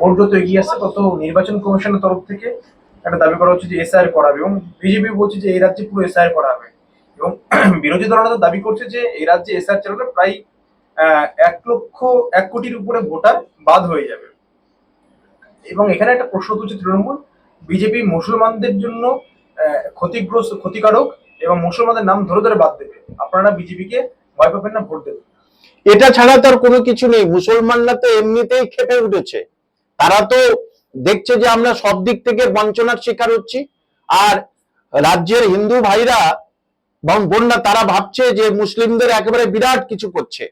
Vote এগিয়ে আসছে, তত নির্বাচন কমিশনের তরফ থেকে একটা দাবি করা হচ্ছে যে এসআইআর করাবে এবং বিজেপি বলছে যে এই রাজ্যে পুরো এসআইআর করা হবে এবং বিরোধী দলরা দাবি করছে যে এই রাজ্যে এসআইআর চালালে প্রায় এক লক্ষ এক কোটির উপরে ভোটার বাদ হয়ে যাবে। এবং এখানে একটা প্রশ্ন তুলছে তৃণমূল, বিজেপি মুসলমানদের জন্য ক্ষতিগ্রস্ত, ক্ষতিকারক এবং মুসলমানদের নাম ধরে ধরে বাদ দেবে। আপনারা বিজেপিকে ভয় পাবেন না, ভোট দেবেন এটা ছাড়া তার কোনো কিছু নেই। মুসলমানরা তো এমনিতেই খেপে উঠেছে। তারা তো দেখছে যে আমরা সব দিক থেকে বঞ্চনার শিকার হচ্ছি। আর রাজ্যের হিন্দু ভাইরা বোনরা, তারা ভাবছে যে মুসলিমদের একেবারে বিরাট কিছু করছে।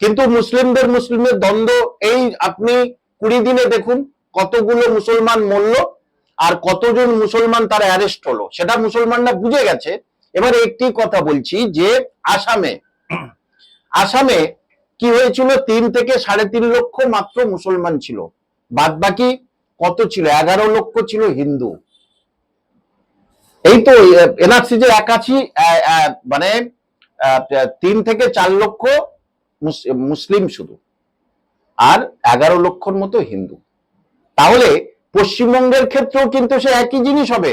কিন্তু মুসলিমদের মুসলিমের দ্বন্দ্ব এই আপনি কুড়ি দিনে দেখুন কতগুলো মুসলমান মরল আর কতজন মুসলমান তার অ্যারেস্ট হলো। সেটা মুসলমানরা বুঝে গেছে। এবার একটি কথা বলছি যে আসামে আসামে কি হয়েছিল? তিন থেকে সাড়ে তিন লক্ষ মাত্র মুসলমান ছিল। বাদ বাকি কত ছিল? এগারো লক্ষ ছিল হিন্দু। এই তো এনআরসি যে একাশি মানে তিন থেকে চার লক্ষ মুসলিম শুধু। আর এগারো লক্ষর মতো হিন্দু। তাহলে পশ্চিমবঙ্গের ক্ষেত্রেও কিন্তু সে একই জিনিস হবে।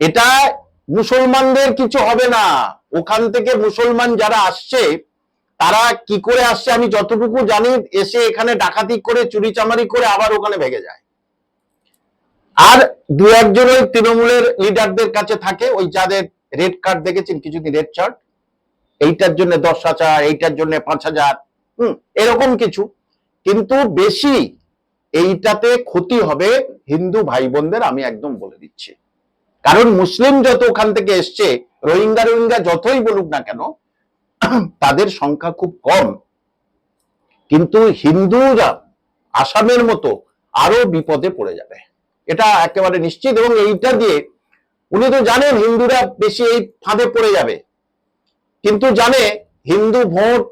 এটা মুসলমানদের কিছু হবে না। ওখান থেকে মুসলমান যারা আসছে তারা কি করে আসছে আমি যতটুকু জানি, এসে এখানে ডাকাতি করে, চুরি চামারি করে আবার ওখানে ভেগে যায়। আর দু একজন ওই তৃণমূলের লিডারদের কাছে থাকে, ওই যাদের রেড কার্ড দেখেছেন, কিছুদিন রেড চার্ট। এইটার জন্য দশ হাজার, এইটার জন্য পাঁচ হাজার, হম, এরকম কিছু। কিন্তু বেশি এইটাতে ক্ষতি হবে হিন্দু ভাই বোনদের আমি একদম বলে দিচ্ছি। কারণ মুসলিম যত ওখান থেকে এসছে রোহিঙ্গা রোহিঙ্গা যতই বলুক না কেন তাদের সংখ্যা খুব কম। কিন্তু হিন্দুরা আসামের মতো আরও বিপদে পড়ে যাবে। এটা একেবারে নিশ্চিত এবং এইটা দিয়ে উনি তো জানেন হিন্দুরা বেশি এই ফাঁদে পড়ে যাবে। কিন্তু জানে হিন্দু ভোট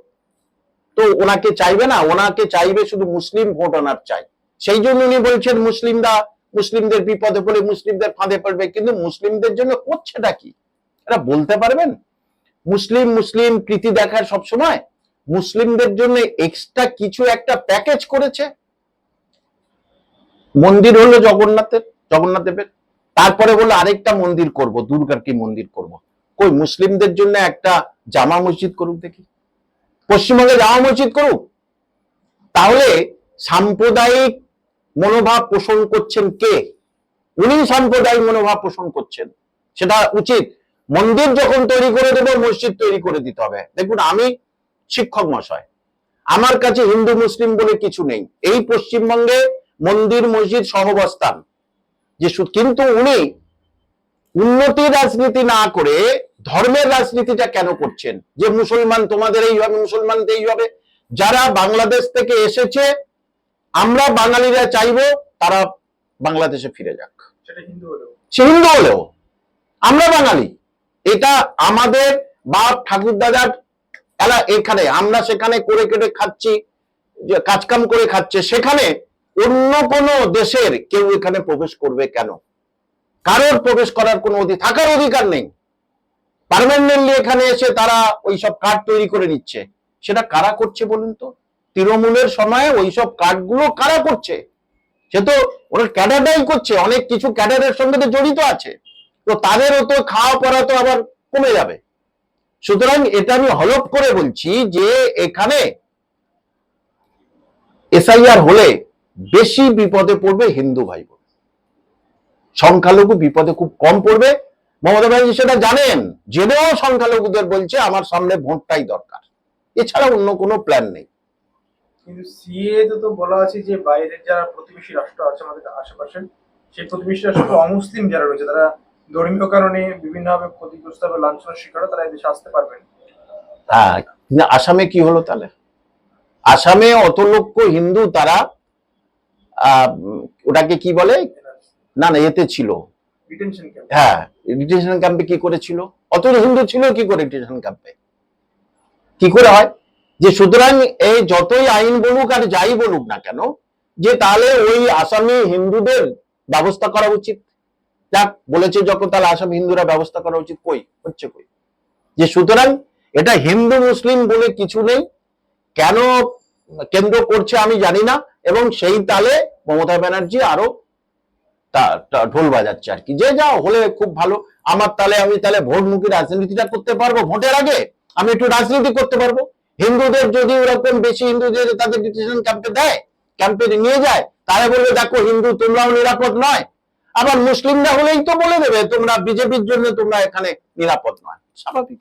তো ওনাকে চাইবে না, ওনাকে চাইবে শুধু মুসলিম ভোট ওনার চাই। সেই জন্য উনি বলছেন, মুসলিমরা, মুসলিমদের বিপদে পড়ে মুসলিমদের ফাঁদে পড়বে, কিন্তু মুসলিমদের জন্য করছেটা কি? এটা বলতে পারবেন? মুসলিম মুসলিম প্রীতি দেখার সব সময় মুসলিমদের জন্য এক্সট্রা কিছু একটা প্যাকেজ করেছে। মন্দির হলো জগন্নাথের জগন্নাথ দেবের তারপরে বলল আরেকটা মন্দির করব, দুর্গার কি মন্দির করব? কই, মুসলিমদের জন্য একটা জামা মসজিদ করুক দেখি। পশ্চিমবঙ্গে জামা মসজিদ করুক? তাহলে সাম্প্রদায়িক মনোভাব পোষণ করছেন কে? উনি সাম্প্রদায়িক মনোভাব পোষণ করছেন। সেটা উচিত। মন্দির যখন তৈরি করে দেবো মসজিদ তৈরি করে দিতে হবে। দেখুন আমি শিক্ষক মশাই আমার কাছে হিন্দু মুসলিম বলে কিছু নেই। এই পশ্চিমবঙ্গে মন্দির মসজিদ সহবস্থান। যে কিন্তু উনি উন্নতির রাজনীতি না করে ধর্মের রাজনীতিটা কেন করছেন? যে মুসলমান তোমাদের এই এইভাবে মুসলমানদের এইভাবে। যারা বাংলাদেশ থেকে এসেছে আমরা বাঙালিরা চাইব তারা বাংলাদেশে ফিরে যাক। সে হিন্দু হলেও। আমরা বাঙালি। এটা আমাদের বাপ ঠাকুর দাদার এলা এখানে, আমরা সেখানে করে কেটে খাচ্ছি কাজকাম করে খাচ্ছে, সেখানে অন্য কোনো দেশের কেউ এখানে প্রবেশ করবে কেন? কারোর প্রবেশ করার কোনো অধিকার থাকার অধিকার নেই। পারমানেন্টলি এখানে এসে তারা ওই সব কার্ড তৈরি করে নিচ্ছে। সেটা কারা করছে বলুন তো? তৃণমূলের সময় ওই সব কার্ডগুলো কারা করছে? সে তো ওরা ক্যাডারটাই করছে, অনেক কিছু ক্যাডারের সঙ্গে তো জড়িত আছে। তো তাদেরও তো খাওয়া পড়া তো আবার কমে যাবে। সুতরাং এটা আমি হলপ করে বলছি যে এখানে এসআইআর হলে বেশি বিপদে পড়বে হিন্দু ভাই বোন সংখ্যালঘু বিপদে খুব কম পড়বে। মমতা ব্যানার্জি সেটা জানেন, জেনেও সংখ্যালঘুদের বলছে, আমার সামনে ভোটটাই দরকার। এছাড়া অন্য কোনো প্ল্যান নেই। কিন্তু সিএ তে বলা আছে যে বাইরের যারা প্রতিবেশী রাষ্ট্র আছে, আমাদের আশেপাশে, সেই প্রতিবেশী রাষ্ট্র অমুসলিম যারা রয়েছে, তারা ধর্মীয় কারণে বিভিন্নভাবে ক্ষতিগ্রস্ত হবে লাঞ্ছনার শিকার তারা এদেশে আসতে পারবেন। হ্যাঁ কিন্তু আসামে কি হলো তাহলে? আসামে অত লক্ষ হিন্দু তারা ওটাকে কি বলে? না না এতে ছিল। হ্যাঁ ডিটেনশন ক্যাম্পে কি করেছিল? অত হিন্দু ছিল কি করে ডিটেনশন ক্যাম্পে কি করে হয়? যে সুতরাং এই যতই আইন বলুক আর যাই বলুক না কেন যে তাহলে ওই আসামি হিন্দুদের ব্যবস্থা করা উচিত। যাক, বলেছে যখন তাহলে আসামি হিন্দুরা ব্যবস্থা করা উচিত কই? হচ্ছে কই? যে সুতরাং এটা হিন্দু মুসলিম বলে কিছু নেই। কেন কেন্দ্র করছে আমি জানি না, এবং সেই তালে মমতা ব্যানার্জি আরও ঢোল বাজাচ্ছে আর কি। যে যা হলে খুব ভালো। আমার তাহলে আমি তাহলে ভোটমুখী রাজনীতিটা করতে পারব ভোটের আগে? আমি একটু রাজনীতি করতে পারব? হিন্দুদের যদি ওরকম বেশি হিন্দুদের তাদের ডিসিশন ক্যাম্পে দেয় ক্যাম্পে নিয়ে যায়, তাহলে বলবে, দেখো হিন্দু তোমরাও নিরাপদ নয়। আবার মুসলিমরা হলেই তো বলে দেবে তোমরা বিজেপির জন্য তোমরা এখানে নিরাপদ নয়। স্বাভাবিক।